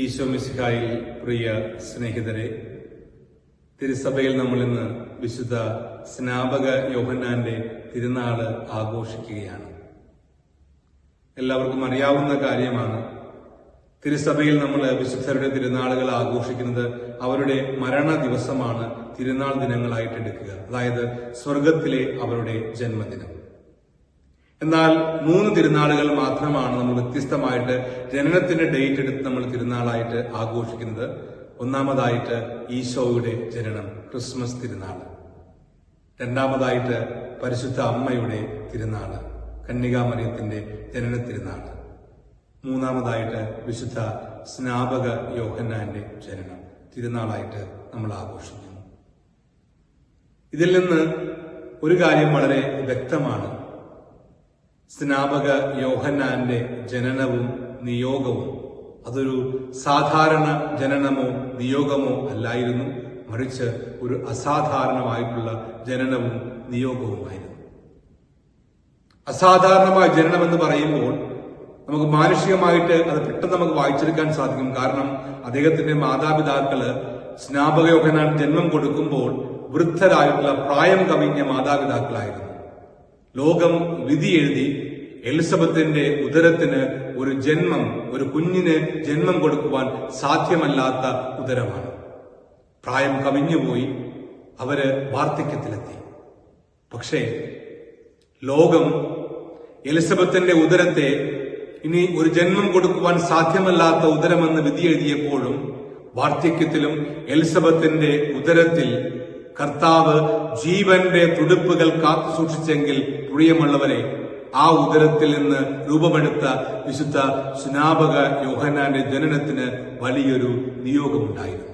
ഈശോ മിസിഹായിൽ പ്രിയ സ്നേഹിതരെ തിരുസഭയിൽ നമ്മൾ ഇന്ന് വിശുദ്ധ സ്നാപക യോഹന്നാന്റെ തിരുനാൾ ആഘോഷിക്കുകയാണ്. എല്ലാവർക്കും അറിയാവുന്ന കാര്യമാണ് തിരുസഭയിൽ നമ്മൾ വിശുദ്ധരുടെ തിരുനാളുകൾ ആഘോഷിക്കുന്നത് അവരുടെ മരണ ദിവസമാണ് തിരുനാൾ ദിനങ്ങളായിട്ട് എടുക്കുക. അതായത് സ്വർഗത്തിലെ അവരുടെ ജന്മദിനം. എന്നാൽ മൂന്ന് തിരുനാളുകൾ മാത്രമാണ് നമ്മൾ വ്യത്യസ്തമായിട്ട് ജനനത്തിന്റെ ഡേറ്റ് എടുത്ത് നമ്മൾ തിരുനാളായിട്ട് ആഘോഷിക്കുന്നത്. ഒന്നാമതായിട്ട് ഈശോയുടെ ജനനം ക്രിസ്മസ് തിരുനാൾ. രണ്ടാമതായിട്ട് പരിശുദ്ധ അമ്മയുടെ തിരുനാൾ കന്യകാമറിയത്തിന്റെ ജനന തിരുനാൾ മൂന്നാമതായിട്ട് വിശുദ്ധ സ്നാപക യോഹന്നാന്റെ ജനനം തിരുനാളായിട്ട് നമ്മൾ ആഘോഷിക്കുന്നു. ഇതിൽ നിന്ന് ഒരു കാര്യം വളരെ വ്യക്തമാണ്. സ്നാപക യോഹന്നാന്റെ ജനനവും നിയോഗവും. അതൊരു സാധാരണ ജനനമോ നിയോഗമോ അല്ലായിരുന്നു. മറിച്ച് ഒരു അസാധാരണമായിട്ടുള്ള ജനനവും നിയോഗവുമായിരുന്നു. അസാധാരണമായ ജനനം എന്ന് പറയുമ്പോൾ നമുക്ക് മാനുഷികമായിട്ട് അത് പെട്ടെന്ന് നമുക്ക് വായിച്ചെടുക്കാൻ സാധിക്കും. കാരണം അദ്ദേഹത്തിന്റെ മാതാപിതാക്കൾ സ്നാപകയോഹനാൻ ജന്മം കൊടുക്കുമ്പോൾ വൃദ്ധരായിട്ടുള്ള പ്രായം കവിഞ്ഞ മാതാപിതാക്കളായിരുന്നു. ലോകം വിധി എഴുതി എലിസബത്തിന്റെ ഉദരത്തിന് ഒരു ജന്മം ഒരു കുഞ്ഞിന് ജന്മം കൊടുക്കുവാൻ സാധ്യമല്ലാത്ത ഉദരമാണ്. പ്രായം കവിഞ്ഞുപോയി അവർ വാർദ്ധക്യത്തിലെത്തി. പക്ഷേ ലോകം എലിസബത്തിന്റെ ഉദരത്തെ ഇനി ഒരു ജന്മം കൊടുക്കുവാൻ സാധ്യമല്ലാത്ത ഉദരമെന്ന് വിധി എഴുതിയപ്പോഴും വാർദ്ധക്യത്തിലും എലിസബത്തിന്റെ ഉദരത്തിൽ കർത്താവ് ജീവന്റെ തുടുപ്പുകൾ കാത്തു സൂക്ഷിച്ചെങ്കിൽ പ്രിയമുള്ളവരെ ആ ഉദരത്തിൽ നിന്ന് രൂപമെടുത്ത വിശുദ്ധ സ്നാപക യോഹനാന്റെ ജനനത്തിന് വലിയൊരു നിയോഗമുണ്ടായിരുന്നു.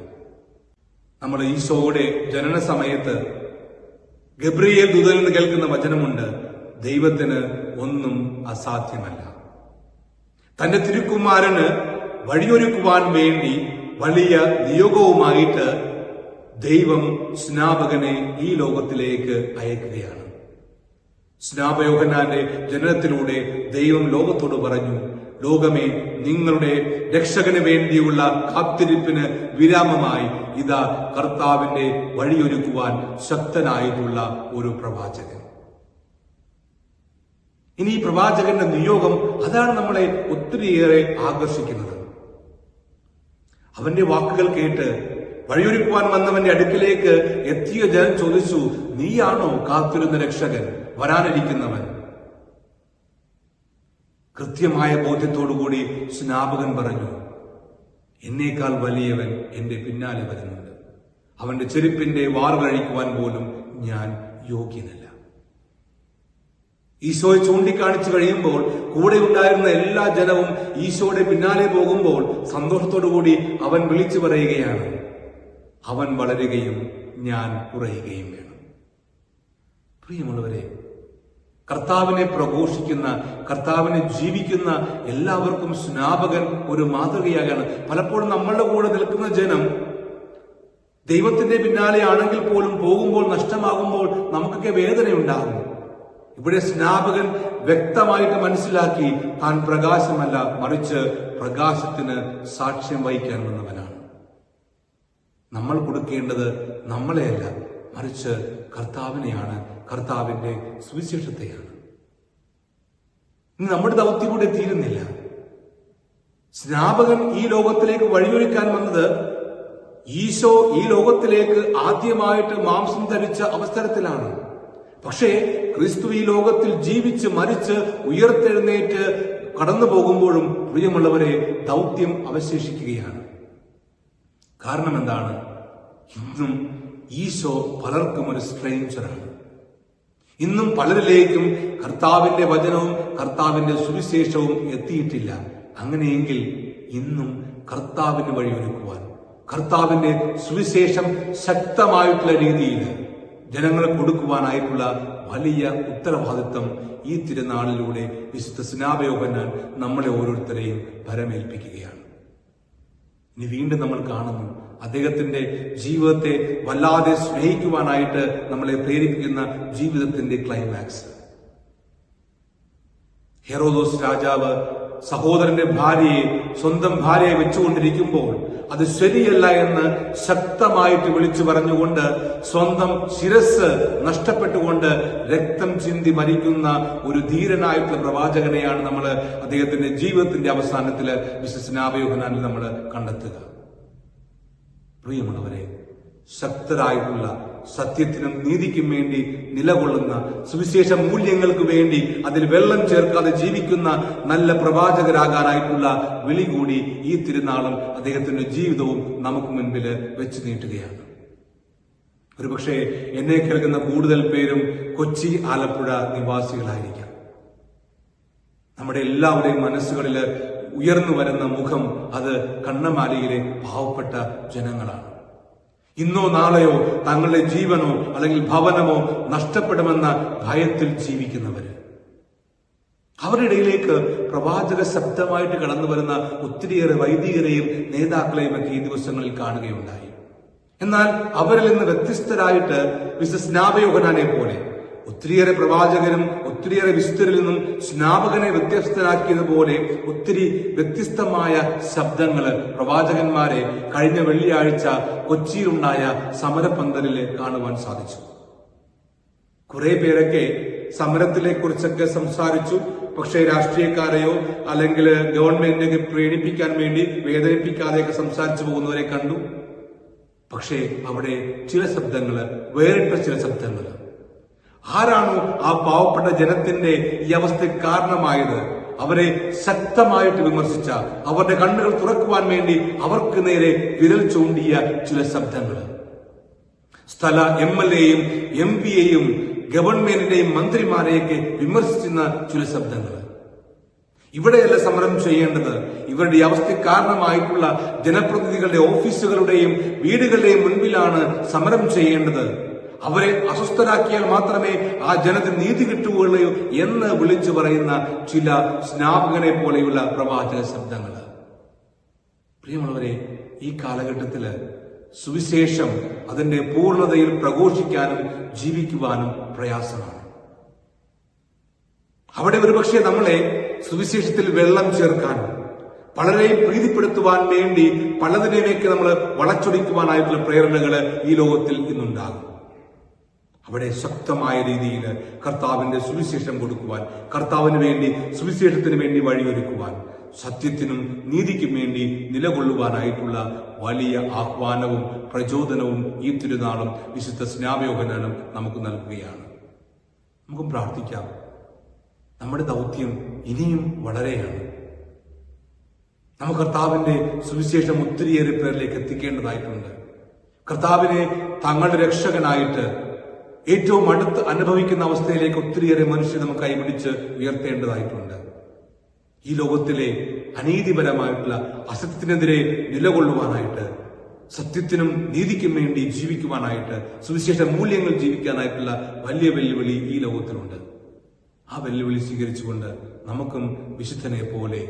നമ്മുടെ ഈശോയുടെ ജനന സമയത്ത് ഗബ്രിയേൽ ദൂതനിൽ നിന്ന് കേൾക്കുന്ന വചനമുണ്ട് ദൈവത്തിന് ഒന്നും അസാധ്യമല്ല. തന്റെ തിരുക്കുമാരന് വഴിയൊരുക്കുവാൻ വേണ്ടി വലിയ നിയോഗവുമായിട്ട് ദൈവം സ്നാപകനെ ഈ ലോകത്തിലേക്ക് അയക്കുകയാണ്. സ്നാപയോഹനാന്റെ ജനനത്തിലൂടെ ദൈവം ലോകത്തോട് പറഞ്ഞു ലോകമേ നിങ്ങളുടെ രക്ഷകന് വേണ്ടിയുള്ള കാത്തിരിപ്പിന് വിരാമമായി ഇതാ കർത്താവിന്റെ വഴിയൊരുക്കുവാൻ ശക്തനായിട്ടുള്ള ഒരു പ്രവാചകൻ. ഇനി പ്രവാചകന്റെ നിയോഗം അതാണ് നമ്മളെ ഒത്തിരിയേറെ ആകർഷിക്കുന്നത്. അവന്റെ വാക്കുകൾ കേട്ട് വഴിയൊരുക്കുവാൻ വന്നവന്റെ അടുക്കിലേക്ക് എത്തിയ ജനം ചോദിച്ചു നീയാണോ കാത്തിരുന്ന രക്ഷകൻ? വരാനിരിക്കുന്നവൻ. കൃത്യമായ ബോധ്യത്തോടുകൂടി സ്നാപകൻ പറഞ്ഞു എന്നേക്കാൾ വലിയവൻ എന്റെ പിന്നാലെ വരുന്നുണ്ട്. അവന്റെ ചെരുപ്പിന്റെ വാർ കഴിക്കുവാൻ പോലും ഞാൻ യോഗ്യനല്ല. ഈശോയെ ചൂണ്ടിക്കാണിച്ചു കഴിയുമ്പോൾ കൂടെ ഉണ്ടായിരുന്ന എല്ലാ ജനവും ഈശോയുടെ പിന്നാലെ പോകുമ്പോൾ സന്തോഷത്തോടുകൂടി അവൻ വിളിച്ചു പറയുകയാണ് അവൻ വളരുകയും ഞാൻ കുറയുകയും വേണം. പ്രിയമുള്ളവരെ കർത്താവിനെ പ്രഘോഷിക്കുന്ന കർത്താവിനെ ജീവിക്കുന്ന എല്ലാവർക്കും സ്നാപകൻ ഒരു മാതൃകയാകാണ്. പലപ്പോഴും നമ്മളുടെ കൂടെ നിൽക്കുന്ന ജനം ദൈവത്തിന്റെ പിന്നാലെ ആണെങ്കിൽ പോലും പോകുമ്പോൾ നഷ്ടമാകുമ്പോൾ നമുക്കൊക്കെ വേദനയുണ്ടാകും. ഇവിടെ സ്നാപകൻ വ്യക്തമായിട്ട് മനസ്സിലാക്കി താൻ പ്രകാശമല്ല മറിച്ച് പ്രകാശത്തിന് സാക്ഷ്യം വഹിക്കാൻ വന്നവനാണ് നമ്മൾ കൊടുക്കേണ്ടത് നമ്മളെയല്ല മറിച്ച് കർത്താവിനെയാണ് കർത്താവിന്റെ സുവിശേഷത്തെയാണ്. നമ്മുടെ ദൗത്യം കൂടെ തീരുന്നില്ല. സ്നാപകൻ ഈ ലോകത്തിലേക്ക് വഴിയൊരുക്കാൻ വന്നത് ഈശോ ഈ ലോകത്തിലേക്ക് ആദ്യമായിട്ട് മാംസം ധരിച്ച അവസരത്തിലാണ്. പക്ഷേ ക്രിസ്തു ഈ ലോകത്തിൽ ജീവിച്ച് മരിച്ച് ഉയർത്തെഴുന്നേറ്റ് കടന്നു പോകുമ്പോഴും പ്രിയമുള്ളവരെ ദൗത്യം അവശേഷിക്കുകയാണ്. കാരണം എന്താണ് ഇന്നും ഈശോ പലർക്കും ഒരു സ്ട്രെയിഞ്ചറാണ് ഇന്നും പലരിലേക്കും കർത്താവിന്റെ വചനവും കർത്താവിന്റെ സുവിശേഷവും എത്തിയിട്ടില്ല. അങ്ങനെയെങ്കിൽ ഇന്നും കർത്താവിന് വഴിയൊരുക്കുവാൻ കർത്താവിന്റെ സുവിശേഷം ശക്തമായിട്ടുള്ള രീതിയിൽ ജനങ്ങളെ കൊടുക്കുവാനായിട്ടുള്ള വലിയ ഉത്തരവാദിത്വം ഈ തിരുനാളിലൂടെ വിശുദ്ധ സ്നാപയോഹനാൻ നമ്മളെ ഓരോരുത്തരെയും പരമേൽപ്പിക്കുകയാണ്. ഇനി വീണ്ടും നമ്മൾ കാണുന്നു. അദ്ദേഹത്തിന്റെ ജീവിതത്തെ വല്ലാതെ സ്നേഹിക്കുവാനായിട്ട് നമ്മളെ പ്രേരിപ്പിക്കുന്ന ജീവിതത്തിന്റെ ക്ലൈമാക്സ് ഹെറോദോസ് രാജാവ് സഹോദരന്റെ ഭാര്യയെ സ്വന്തം ഭാര്യയെ വെച്ചുകൊണ്ടിരിക്കുമ്പോൾ അത് ശരിയല്ല എന്ന് ശക്തമായിട്ട് വിളിച്ചു പറഞ്ഞുകൊണ്ട് സ്വന്തം ശിരസ് നഷ്ടപ്പെട്ടുകൊണ്ട് രക്തം ചിന്തി മരിക്കുന്ന ഒരു ധീരനായിട്ടുള്ള പ്രവാചകനെയാണ് നമ്മൾ അദ്ദേഹത്തിന്റെ ജീവിതത്തിന്റെ അവസാനത്തിൽ വിശ്വസനാവയോഹനാനിൽ നമ്മൾ കണ്ടെത്തുക. പ്രിയമുള്ളവരെ ശക്തരായിട്ടുള്ള സത്യത്തിനും നീതിക്കും വേണ്ടി നിലകൊള്ളുന്ന സുവിശേഷ മൂല്യങ്ങൾക്ക് വേണ്ടി അതിൽ വെള്ളം ചേർക്കാതെ ജീവിക്കുന്ന നല്ല പ്രവാചകരാകാനായിട്ടുള്ള വിളി കൂടി ഈ തിരുനാളും അദ്ദേഹത്തിന്റെ ജീവിതവും നമുക്ക് മുൻപിൽ വെച്ച് നീട്ടുകയാണ്. ഒരുപക്ഷെ എന്നെ കേൾക്കുന്ന കൂടുതൽ പേരും കൊച്ചി ആലപ്പുഴ നിവാസികളായിരിക്കാം. നമ്മുടെ എല്ലാവരുടെയും മനസ്സുകളിൽ ഉയർന്നു വരുന്ന മുഖം അത് കണ്ണമാലിയിലെ പാവപ്പെട്ട ജനങ്ങളാണ്. ഇന്നോ നാളെയോ തങ്ങളുടെ ജീവനോ അല്ലെങ്കിൽ ഭവനമോ നഷ്ടപ്പെടുമെന്ന ഭയത്തിൽ ജീവിക്കുന്നവര്. അവരുടെ ഇടയിലേക്ക് പ്രവാചക ശബ്ദമായിട്ട് കടന്നു വരുന്ന ഒത്തിരിയേറെ വൈദികരെയും നേതാക്കളെയും ഒക്കെ ഈ ദിവസങ്ങളിൽ കാണുകയുണ്ടായി. എന്നാൽ അവരിൽ നിന്ന് വ്യത്യസ്തരായിട്ട് മിസ്റ്റർ പോലെ ഒത്തിരിയേറെ പ്രവാചകരും ഒത്തിരിയേറെ വിശുദ്ധരിൽ നിന്നും സ്നാപകനെ വ്യത്യസ്തരാക്കിയതുപോലെ ഒത്തിരി വ്യത്യസ്തമായ ശബ്ദങ്ങൾ പ്രവാചകന്മാരെ കഴിഞ്ഞ വെള്ളിയാഴ്ച കൊച്ചിയിലുണ്ടായ സമരപന്തലിൽ കാണുവാൻ സാധിച്ചു. കുറെ പേരൊക്കെ സമരത്തിലെ കുറിച്ചൊക്കെ സംസാരിച്ചു. പക്ഷേ രാഷ്ട്രീയക്കാരെയോ അല്ലെങ്കിൽ ഗവൺമെന്റിനെ പ്രേരിപ്പിക്കാൻ വേണ്ടി വേദനിപ്പിക്കാതെയൊക്കെ സംസാരിച്ചു പോകുന്നവരെ കണ്ടു. പക്ഷേ അവിടെ ചില ശബ്ദങ്ങൾ വേറിട്ട ചില ശബ്ദങ്ങൾ ആരാണോ ആ പാവപ്പെട്ട ജനത്തിന്റെ ഈ അവസ്ഥയ്ക്ക് കാരണമായത്? അവരെ ശക്തമായിട്ട് വിമർശിച്ച അവരുടെ കണ്ണുകൾ തുറക്കുവാൻ വേണ്ടി അവർക്ക് നേരെ വിരൽ ചൂണ്ടിയ ചില ശബ്ദങ്ങൾ. സ്ഥല എം എൽ എയും എം പിയെയും ഗവൺമെന്റിന്റെയും മന്ത്രിമാരെയൊക്കെ വിമർശിക്കുന്ന ചില ശബ്ദങ്ങൾ. ഇവിടെയല്ല സമരം ചെയ്യേണ്ടത്. ഇവരുടെ അവസ്ഥ കാരണമായിട്ടുള്ള ജനപ്രതിനിധികളുടെ ഓഫീസുകളുടെയും വീടുകളുടെയും മുൻപിലാണ് സമരം ചെയ്യേണ്ടത്. അവരെ അസ്വസ്ഥരാക്കിയാൽ മാത്രമേ ആ ജനത്തിന് നീതി കിട്ടുകയുള്ളൂ എന്ന് വിളിച്ചു പറയുന്ന ചില സ്നാപകനെ പോലെയുള്ള പ്രവാചക ശബ്ദങ്ങൾ. പ്രിയമുള്ളവരെ ഈ കാലഘട്ടത്തിൽ സുവിശേഷം അതിന്റെ പൂർണതയിൽ പ്രഘോഷിക്കാനും ജീവിക്കുവാനും പ്രയാസമാണ്. അവിടെ ഒരുപക്ഷെ നമ്മളെ സുവിശേഷത്തിൽ വെള്ളം ചേർക്കാൻ പലരെയും പ്രീതിപ്പെടുത്തുവാൻ വേണ്ടി പലതിനെയൊക്കെ നമ്മൾ വളച്ചൊടിക്കുവാനായിട്ടുള്ള പ്രേരണകൾ ഈ ലോകത്തിൽ ഇന്നുണ്ടാകും. അവിടെ ശക്തമായ രീതിയിൽ കർത്താവിന്റെ സുവിശേഷം കൊടുക്കുവാൻ കർത്താവിന് വേണ്ടി സുവിശേഷത്തിന് വേണ്ടി വഴിയൊരുക്കുവാൻ സത്യത്തിനും നീതിക്കും വേണ്ടി നിലകൊള്ളുവാനായിട്ടുള്ള വലിയ ആഹ്വാനവും പ്രചോദനവും ഈ തിരുനാളും വിശുദ്ധ സ്നാപയോഹനാനും നമുക്ക് നൽകുകയാണ്. നമുക്ക് പ്രാർത്ഥിക്കാം. നമ്മുടെ ദൗത്യം ഇനിയും വളരെയാണ്. നമുക്ക് കർത്താവിന്റെ സുവിശേഷം ഒത്തിരിയേറെ പേരിലേക്ക് എത്തിക്കേണ്ടതായിട്ടുണ്ട്. കർത്താവിനെ തങ്ങളുടെ രക്ഷകനായിട്ട് ഏറ്റവും അടുത്ത് അനുഭവിക്കുന്ന അവസ്ഥയിലേക്ക് ഒത്തിരിയേറെ മനുഷ്യർ നമുക്ക് കൈപിടിച്ച് ഉയർത്തേണ്ടതായിട്ടുണ്ട്. ഈ ലോകത്തിലെ അനീതിപരമായിട്ടുള്ള അസത്യത്തിനെതിരെ നിലകൊള്ളുവാനായിട്ട് സത്യത്തിനും നീതിക്കും വേണ്ടി ജീവിക്കുവാനായിട്ട് സുവിശേഷ മൂല്യങ്ങൾ ജീവിക്കാനായിട്ടുള്ള വലിയ വെല്ലുവിളി ഈ ലോകത്തിലുണ്ട്. ആ വെല്ലുവിളി സ്വീകരിച്ചുകൊണ്ട് നമുക്കും വിശുദ്ധനെ പോലെ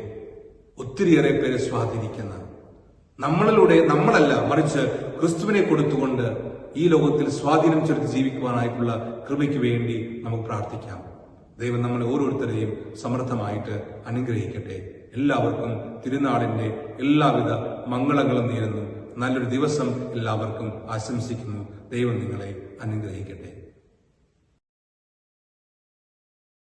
ഒത്തിരിയേറെ പേരെ സ്വാധീനിക്കുന്ന നമ്മളിലൂടെ നമ്മളല്ല മറിച്ച് ക്രിസ്തുവിനെ കൊടുത്തുകൊണ്ട് ഈ ലോകത്തിൽ സ്വാധീനം ചെലുത്തി ജീവിക്കുവാനായിട്ടുള്ള കൃപയ്ക്ക് വേണ്ടി നമുക്ക് പ്രാർത്ഥിക്കാം. ദൈവം നമ്മളെ ഓരോരുത്തരെയും സമർത്ഥമായിട്ട് അനുഗ്രഹിക്കട്ടെ. എല്ലാവർക്കും തിരുനാളിന്റെ എല്ലാവിധ മംഗളങ്ങളും നേരുന്നു. നല്ലൊരു ദിവസം എല്ലാവർക്കും ആശംസിക്കുന്നു. ദൈവം നിങ്ങളെ അനുഗ്രഹിക്കട്ടെ.